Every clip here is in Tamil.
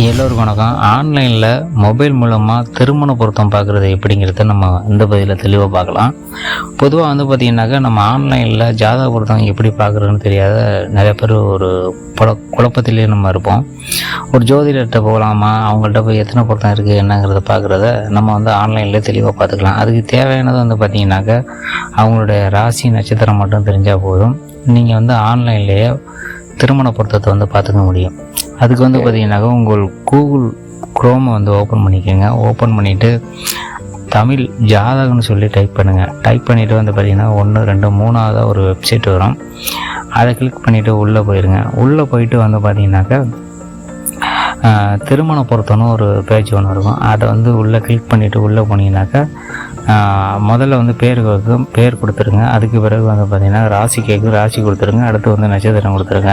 எல்லோருக்கும் வணக்கம். ஆன்லைனில் மொபைல் மூலமாக திருமண பொருத்தம் பார்க்குறது எப்படிங்கிறத நம்ம இந்த பதிவில் தெளிவாக பார்க்கலாம். பொதுவாக வந்து பார்த்திங்கனாக்கா நம்ம ஆன்லைனில் ஜாதக பொருத்தம் எப்படி பார்க்குறதுன்னு தெரியாத நிறைய பேர் ஒரு குழ குழப்பத்திலேயே நம்ம இருப்போம். ஒரு ஜோதிடர்கிட்ட போகலாமா அவங்கள்ட்ட போய் எத்தனை பொருத்தம் இருக்குது என்னங்கிறத பார்க்குறத நம்ம வந்து ஆன்லைனில் தெளிவாக பார்த்துக்கலாம். அதுக்கு தேவையானது வந்து பார்த்திங்கனாக்கா அவங்களுடைய ராசி நட்சத்திரம் மட்டும் தெரிஞ்சால் போதும். நீங்கள் வந்து ஆன்லைன்லேயே திருமண பொருத்தத்தை வந்து பார்த்துக்க முடியும். அதுக்கு வந்து பார்த்தீங்கன்னாக்கா உங்கள் கூகுள் குரோமை வந்து ஓப்பன் பண்ணிக்கோங்க. ஓப்பன் பண்ணிவிட்டு தமிழ் ஜாதகம்னு சொல்லி டைப் பண்ணுங்கள் டைப் பண்ணிவிட்டு வந்து பார்த்தீங்கன்னா ஒன்று ரெண்டு மூணாவதாக ஒரு வெப்சைட் வரும். அதை கிளிக் பண்ணிவிட்டு உள்ளே போயிருங்க. உள்ளே போயிட்டு வந்து பார்த்தீங்கன்னாக்கா ஆஹ், திருமண பொருத்தம்னு ஒரு பேஜ் ஒன்று இருக்கும். அதை வந்து உள்ளே கிளிக் பண்ணிவிட்டு உள்ளே போனீங்கன்னாக்கா முதல்ல வந்து பேர் பேர் கொடுத்துருங்க. அதுக்கு பிறகு வந்து பார்த்தீங்கன்னா ராசி கேட்கும் ராசி கொடுத்துருங்க. அடுத்து வந்து நட்சத்திரம் கொடுத்துருங்க.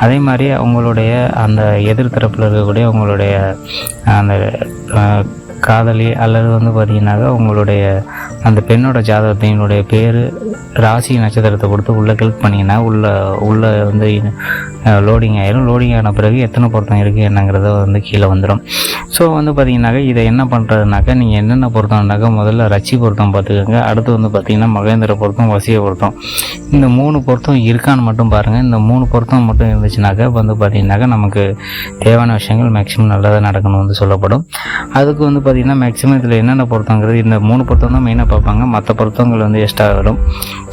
அதே மாதிரி அவங்களுடைய அந்த எதிர்த்தரப்பில் இருக்கக்கூடிய அவங்களுடைய அந்த காதலி அல்லது வந்து பார்த்தீங்கன்னாக்கா உங்களுடைய அந்த பெண்ணோட ஜாதகத்தினுடைய பேர் ராசி நட்சத்திரத்தை கொடுத்து உள்ளே கிளிக் பண்ணிங்கன்னா உள்ள உள்ளே வந்து லோடிங் ஆயிரும். லோடிங் ஆன பிறகு எத்தனை பொருத்தம் இருக்குது என்னங்கிறத வந்து கீழே வந்துடும் ஸோ வந்து பார்த்தீங்கன்னாக்கா இதை என்ன பண்ணுறதுனாக்கா நீங்கள் என்னென்ன பொருத்தம்னாக்கா முதல்ல ரச்சி பொருத்தம் பார்த்துக்கோங்க. அடுத்து வந்து பார்த்தீங்கன்னா மகேந்திர பொருத்தம் வசிய பொருத்தம். இந்த மூணு பொருத்தம் இருக்கான்னு மட்டும் பாருங்கள் இந்த மூணு பொருத்தம் மட்டும் இருந்துச்சுனாக்கா வந்து பார்த்தீங்கன்னாக்கா நமக்கு தேவையான விஷயங்கள் மேக்ஸிமம் நல்லதாக நடக்கணும் வந்து சொல்லப்படும். அதுக்கு வந்து பார்த்திங்கன்னா மேக்ஸிமம் இதில் என்னென்ன பொருத்தங்கிறது இந்த மூணு பொருத்தம் தான் மெயினாக பார்ப்பாங்க. மற்ற பொருத்தங்கள் வந்து எக்ஸ்ட்ரா வரும்.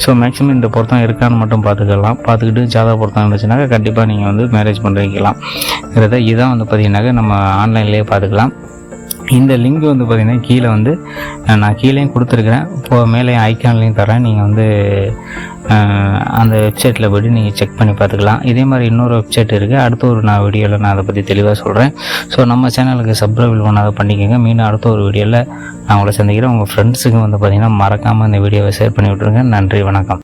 ஸோ மேக்ஸிமம் இந்த பொருத்தம் இருக்கான்னு மட்டும் பார்த்துக்கலாம். பார்த்துக்கிட்டு ஜாதக பொருத்தம் இருந்துச்சுனாக்கா கண்டிப்பாக நீங்கள் வந்து மேரேஜ் பண்ணி வைக்கலாம் இதான் வந்து பார்த்திங்கனாக்கா நம்ம ஆன்லைன்லேயே பார்த்துக்கலாம். இந்த லிங்க் வந்து பார்த்தீங்கன்னா கீழே வந்து நான் கீழேயும் கொடுத்துருக்குறேன். இப்போ மேலே ஐக்கான்லேயும் தரேன். நீங்கள் வந்து அந்த வெப்சைட்டில் போய்ட்டு நீங்கள் செக் பண்ணி பார்த்துக்கலாம். இதே மாதிரி இன்னொரு வெப்சைட் இருக்குது அடுத்த ஒரு நான் வீடியோவில் நான் அதை பற்றி தெளிவாக சொல்கிறேன் ஸோ நம்ம சேனலுக்கு சப்ஸ்கிரைப் பண்ணாத பண்ணிக்கோங்க. மீண்டும் அடுத்த ஒரு வீடியோவில் நான் உங்களை சந்திக்கிறேன். உங்கள் ஃப்ரெண்ட்ஸுக்கு வந்து பார்த்திங்கன்னா மறக்காமல் இந்த வீடியோவை ஷேர் பண்ணி விட்ருங்க நன்றி வணக்கம்.